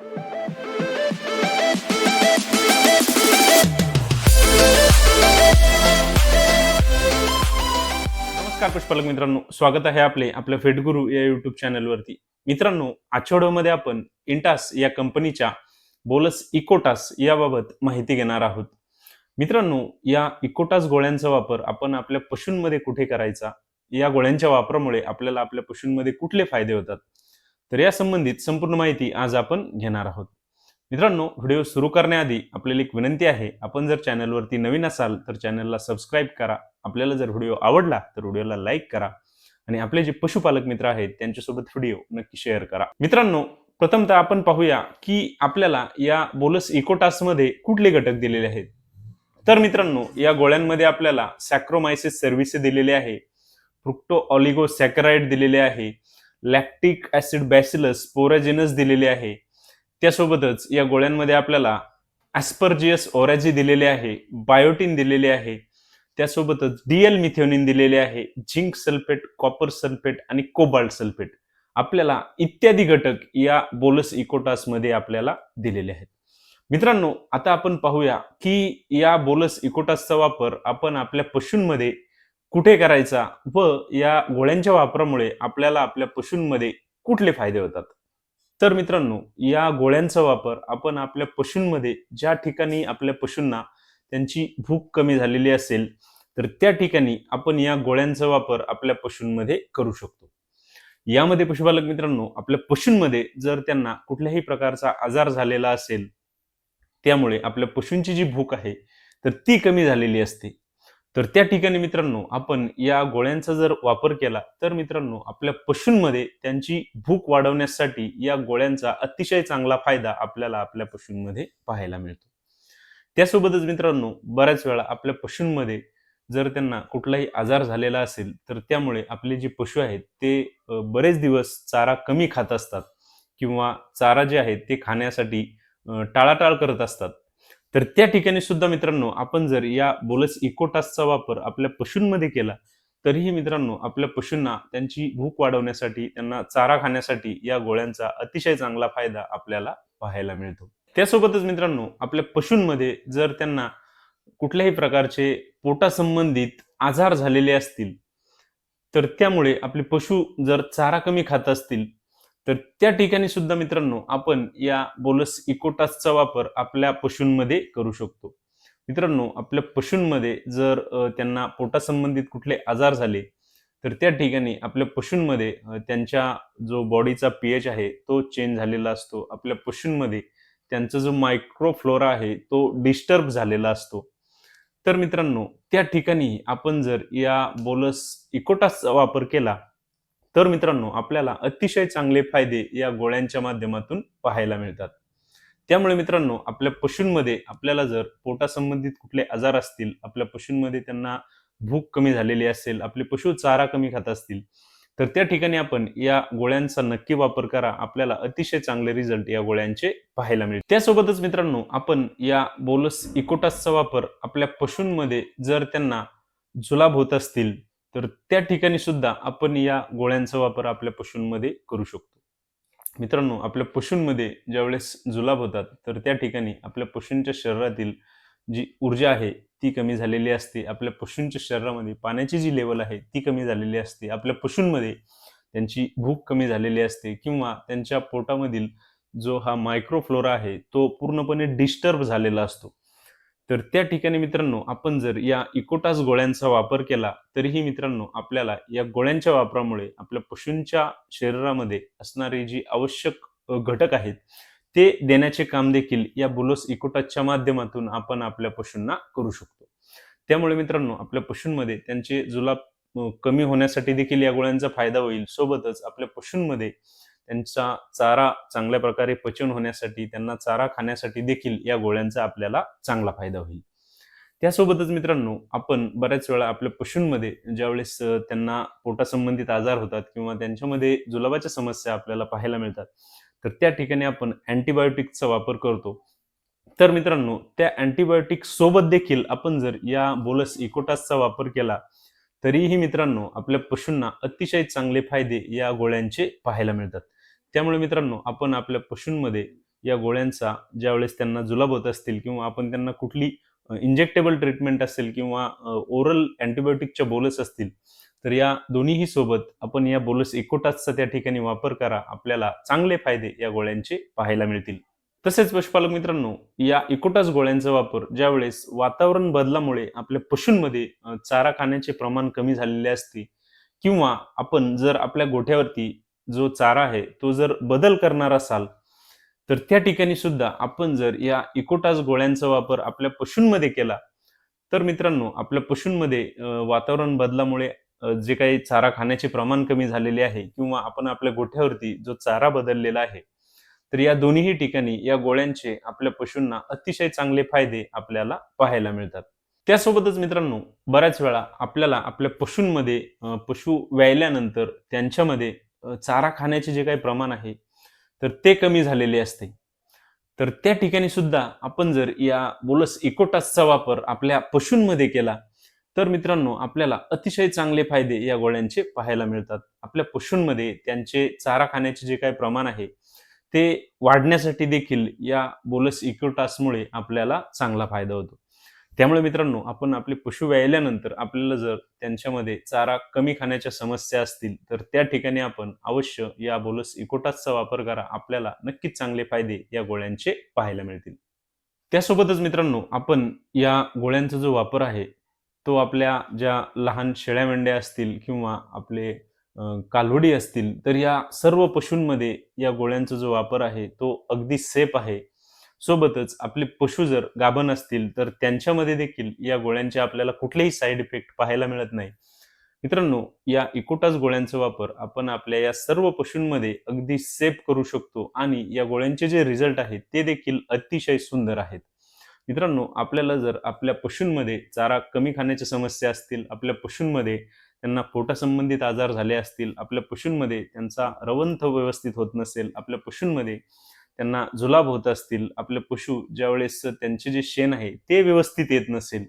नमस्कार पुष्पालक मित्रांनो. स्वागत आहे आपले आपल्या फेटगुरू या युट्यूब चॅनलवरती मित्रांनो आजच्या व्हिडिओमध्ये आपण इंटास या कंपनीच्या बोलस इकोटास याबाबत माहिती घेणार आहोत. मित्रांनो या इकोटास गोळ्यांचा वापर आपण आपल्या पशूंमध्ये कुठे करायचा? या गोळ्यांच्या वापरामुळे आपल्याला आपल्या पशूंमध्ये कुठले फायदे होतात? तर या संबंधित संपूर्ण माहिती आज आपण घेणार आहोत. मित्रांनो व्हिडिओ सुरू करण्याआधी आपल्याला एक विनंती आहे आपण जर चॅनलवरती नवीन असाल तर चॅनलला सबस्क्राईब करा. आपल्याला जर व्हिडिओ आवडला तर व्हिडिओला लाईक करा आणि आपले जे पशुपालक मित्र आहेत त्यांच्यासोबत व्हिडिओ नक्की शेअर करा. मित्रांनो प्रथमतः आपण पाहूया की आपल्याला या बोलस इकोटासमध्ये कुठले घटक दिलेले आहेत. तर मित्रांनो या गोळ्यांमध्ये आपल्याला सॅक्रोमायसिस सर्व्हिस दिलेले आहे फ्रुक्टो ऑलिगो सॅकराइड दिलेले आहे लॅक्टिक ऍसिड बॅसिलस पोरॅजिनस दिलेले आहे. त्यासोबतच या गोळ्यांमध्ये आपल्याला ॲस्पर्जियस ओरॅजी दिलेले आहे बायोटिन दिलेले आहे. त्यासोबतच डीएल मिथेओनिन दिलेले आहे झिंक सल्फेट कॉपर सल्फेट आणि कोबाल्ट सल्फेट आपल्याला इत्यादी घटक या बोलस इकोटासमध्ये आपल्याला दिलेले आहेत. मित्रांनो आता आपण पाहूया की या बोलस इकोटासचा वापर आपण आपल्या पशूंमध्ये कुठे करायचा व या गोळ्यांच्या वापरामुळे आपल्याला आपल्या पशूंमध्ये कुठले फायदे होतात? तर मित्रांनो या गोळ्यांचा वापर आपण आपल्या पशूंमध्ये ज्या ठिकाणी आपल्या पशूंना त्यांची भूक कमी झालेली असेल तर त्या ठिकाणी आपण या गोळ्यांचा वापर आपल्या पशूंमध्ये करू शकतो. यामध्ये पशुपालक मित्रांनो आपल्या पशूंमध्ये जर त्यांना कुठल्याही प्रकारचा आजार झालेला असेल त्यामुळे आपल्या पशूंची जी भूक आहे तर ती कमी झालेली असते. तर त्या ठिकाणी मित्रांनो आपण या गोळ्यांचा जर वापर केला तर मित्रांनो आपल्या पशूंमध्ये त्यांची भूक वाढवण्यासाठी या गोळ्यांचा अतिशय चांगला फायदा आपल्याला आपल्या पशूंमध्ये पाहायला मिळतो. त्यासोबतच मित्रांनो बऱ्याच वेळा आपल्या पशूंमध्ये जर त्यांना कुठलाही आजार झालेला असेल तर त्यामुळे आपले जे पशु आहेत ते बरेच दिवस चारा कमी खात असतात किंवा चारा जे आहे ते खाण्यासाठी टाळाटाळ करत असतात. तर त्या ठिकाणी सुद्धा मित्रांनो आपण जर या बोलस इकोटासचा वापर आपल्या पशूंमध्ये केला तरीही मित्रांनो आपल्या पशूंना त्यांची भूक वाढवण्यासाठी त्यांना चारा खाण्यासाठी या गोळ्यांचा अतिशय चांगला फायदा आपल्याला पाहायला मिळतो. त्यासोबतच मित्रांनो आपल्या पशूंमध्ये जर त्यांना कुठल्याही प्रकारचे पोटासंबंधित आजार झालेले असतील तर त्यामुळे आपले पशु जर चारा कमी खात असतील तर त्या ठिकाणी सुद्धा मित्रांनो आपण या बोलस इकोटासचा वापर आपल्या पशूंमध्ये करू शकतो. मित्रांनो आपल्या पशूंमध्ये जर त्यांना पोटासंबंधित कुठले आजार झाले तर त्या ठिकाणी आपल्या पशूंमध्ये त्यांच्या जो बॉडीचा पीएच आहे तो चेंज झालेला असतो. आपल्या पशूंमध्ये त्यांचा जो मायक्रोफ्लोरा आहे तो डिस्टर्ब झालेला असतो. तर मित्रांनो त्या ठिकाणी आपण जर या बोलस इकोटासचा वापर केला तर मित्रांनो आपल्याला अतिशय चांगले फायदे या गोळ्यांच्या माध्यमातून पाहायला मिळतात. त्यामुळे मित्रांनो आपल्या पशूंमध्ये आपल्याला जर पोटासंबंधित कुठले आजार असतील आपल्या पशूंमध्ये त्यांना भूक कमी झालेली असेल आपले पशु चारा कमी खात असतील तर त्या ठिकाणी आपण या गोळ्यांचा नक्की वापर करा. आपल्याला अतिशय चांगले रिझल्ट या गोळ्यांचे पाहायला मिळतील. त्यासोबतच मित्रांनो आपण या बोलस इकोटासचा वापर आपल्या पशूंमध्ये जर त्यांना जुलाब होत असतील तर त्या ठिकाणी सुद्धा आपण या गोळ्यांचा वापर आपल्या पशूंमध्ये करू शकतो. मित्रांनो आपल्या पशूंमध्ये ज्यावेळेस जुलाब होतात तर त्या ठिकाणी आपल्या पशूंच्या शरीरातील जी ऊर्जा आहे ती कमी झालेली असते. आपल्या पशूंच्या शरीरामध्ये पाण्याची जी लेवल आहे ती कमी झालेली असते. आपल्या पशूंमध्ये त्यांची भूक कमी झालेली असते किंवा त्यांच्या पोटामधील जो हा मायक्रोफ्लोरा आहे तो पूर्णपणे डिस्टर्ब झालेला असतो. तर त्या ठिकाणी मित्रांनो आपण जर या इकोटास गोळ्यांचा वापर केला तरीही मित्रांनो आपल्याला या गोळ्यांच्या वापरामुळे आपल्या पशूंच्या शरीरामध्ये असणारे जी आवश्यक घटक आहेत ते देण्याचे काम देखील या बुलोस इकोटासच्या माध्यमातून आपण आपल्या पशूंना करू शकतो. त्यामुळे मित्रांनो आपल्या पशूंमध्ये त्यांचे जुलाब कमी होण्यासाठी देखील या गोळ्यांचा फायदा होईल. सोबतच आपल्या पशूंमध्ये त्यांचा चारा चांगल्या प्रकारे पचन होण्यासाठी त्यांना चारा खाण्यासाठी देखील या गोळ्यांचा आपल्याला चांगला फायदा होईल. त्यासोबतच मित्रांनो आपण बऱ्याच वेळा आपल्या पशूंमध्ये ज्यावेळेस त्यांना पोटासंबंधित आजार होतात किंवा त्यांच्यामध्ये जुलाबाच्या समस्या आपल्याला पाहायला मिळतात तर त्या ठिकाणी आपण अँटीबायोटिकचा वापर करतो. तर मित्रांनो त्या अँटीबायोटिक सोबत देखील आपण जर या बोलस इकोटासचा वापर केला तरीही मित्रांनो आपल्या पशूंना अतिशय चांगले फायदे या गोळ्यांचे पाहायला मिळतात. त्यामुळे मित्रांनो आपण आपल्या पशूंमध्ये या गोळ्यांचा ज्यावेळेस त्यांना जुलाब होत असतील किंवा आपण त्यांना कुठली इंजेक्टेबल ट्रीटमेंट असेल किंवा ओरल अँटीबायोटिकच्या बोलस असतील तर या दोन्हीही सोबत आपण या बोलस इकोटासचा त्या ठिकाणी वापर करा. आपल्याला चांगले फायदे या गोळ्यांचे पाहायला मिळतील. तसेच पशुपालक मित्रांनो या इकोटास गोळ्यांचा वापर ज्यावेळेस वातावरण बदलामुळे आपल्या पशूंमध्ये चारा खाण्याचे प्रमाण कमी झालेले असते किंवा आपण जर आपल्या गोठ्यावरती जो चारा आहे तो जर बदल करणार असाल तर त्या ठिकाणी सुद्धा आपण जर या इकोटास गोळ्यांचा वापर आपल्या पशूंमध्ये केला तर मित्रांनो आपल्या पशूंमध्ये वातावरण बदलामुळे जे काही चारा खाण्याचे प्रमाण कमी झालेले आहे किंवा आपण आपल्या गोठ्यावरती जो चारा बदललेला आहे तर या दोन्ही ठिकाणी या गोळ्यांचे आपल्या पशूंना अतिशय चांगले फायदे आपल्याला पाहायला मिळतात. त्यासोबतच मित्रांनो बऱ्याच वेळा आपल्याला आपल्या पशूंमध्ये पशु व्यायल्यानंतर त्यांच्यामध्ये चारा खाण्याचे जे काही प्रमाण आहे तर ते कमी झालेले असते. तर त्या ठिकाणी सुद्धा आपण जर या बोलस इकोटासचा वापर आपल्या पशूंमध्ये केला तर मित्रांनो आपल्याला अतिशय चांगले फायदे या गोळ्यांचे पाहायला मिळतात. आपल्या पशूंमध्ये त्यांचे चारा खाण्याचे जे काही प्रमाण आहे ते वाढण्यासाठी देखील या बोलस इकोटासमुळे आपल्याला चांगला फायदा होतो. त्यामुळे मित्रांनो आपण आपले पशु व्यायल्यानंतर आपल्याला जर त्यांच्यामध्ये चारा कमी खाण्याच्या समस्या असतील तर त्या ठिकाणी आपण अवश्य या बोलस इकोटासचा वापर करा. आपल्याला नक्कीच चांगले फायदे या गोळ्यांचे पाहायला मिळतील. त्यासोबतच मित्रांनो आपण या गोळ्यांचा जो वापर आहे तो आपल्या ज्या लहान शेळ्या मेंढ्या असतील किंवा आपले कालोडी कालवडी असतील तर या सर्व पशूंमध्ये या गोळ्यांचा जो वापर आहे तो अगदी सेफ आहे. सोबतच आपले पशु जर गाभण असतील तर त्यांच्यामध्ये देखील या गोळ्यांचे आपल्याला कुठलेही साईड इफेक्ट पाहायला मिळत नाही. मित्रांनो या इकोटास गोळ्यांचा वापर आपण आपल्या या सर्व पशूंमध्ये अगदी सेफ करू शकतो आणि या गोळ्यांचे जे रिझल्ट आहेत ते देखील अतिशय सुंदर आहेत. मित्रांनो आपल्याला जर आपल्या पशूंमध्ये चारा कमी खाण्याच्या समस्या असतील आपल्या पशूंमध्ये त्यांना पोटासंबंधित आजार झाले असतील आपल्या पशूंमध्ये त्यांचा रवंथ व्यवस्थित होत नसेल आपल्या पशूंमध्ये त्यांना जुलाब होत असतील आपले पशु ज्यावेळेस त्यांचे जे शेण आहे ते व्यवस्थित येत नसेल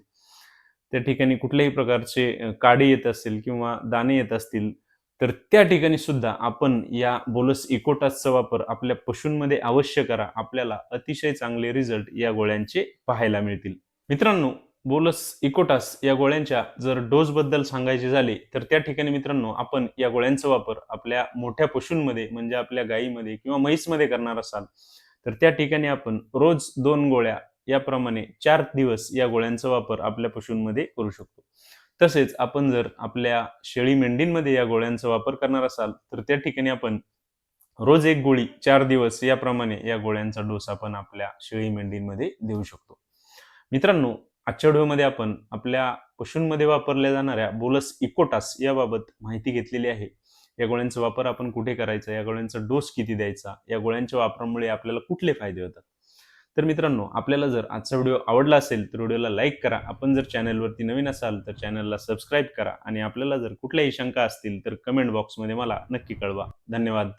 त्या ठिकाणी कुठल्याही प्रकारचे काडे काडी येत असेल किंवा दाणे येत असतील तर त्या ठिकाणी सुद्धा आपण या बोलस इकोटासचा वापर आपल्या पशूंमध्ये अवश्य करा. आपल्याला अतिशय चांगले रिझल्ट या गोळ्यांचे पाहायला मिळतील. मित्रांनो बोलस इकोटास या गोळ्यांच्या जर डोस बद्दल सांगायचे झाले तर त्या ठिकाणी मित्रांनो आपण या गोळ्यांचा वापर आपल्या मोठ्या पशूंमध्ये म्हणजे आपल्या गायीमध्ये किंवा म्हैसमध्ये करणार असाल तर त्या ठिकाणी आपण रोज दोन गोळ्या याप्रमाणे चार दिवस या गोळ्यांचा वापर आपल्या पशूंमध्ये करू शकतो. तसेच आपण जर आपल्या शेळी मेंढींमध्ये या गोळ्यांचा वापर करणार असाल तर त्या ठिकाणी आपण रोज एक गोळी चार दिवस याप्रमाणे या गोळ्यांचा डोस आपण आपल्या शेळी मेंढींमध्ये देऊ शकतो. मित्रांनो आजच्या व्हिडिओमध्ये आपण आपल्या पशूंमध्ये वापरल्या जाणाऱ्या बोलस इकोटास याबाबत माहिती घेतलेली आहे. या गोळ्यांचा वापर आपण कुठे करायचा? या गोळ्यांचा डोस किती द्यायचा? या गोळ्यांच्या वापरामुळे आपल्याला कुठले फायदे होतात? तर मित्रांनो आपल्याला जर आजचा व्हिडिओ आवडला असेल तर व्हिडिओला लाईक करा. आपण जर चॅनलवरती नवीन असाल तर चॅनलला सबस्क्राईब करा आणि आपल्याला जर कुठल्याही शंका असतील तर कमेंट बॉक्समध्ये मला नक्की कळवा. धन्यवाद.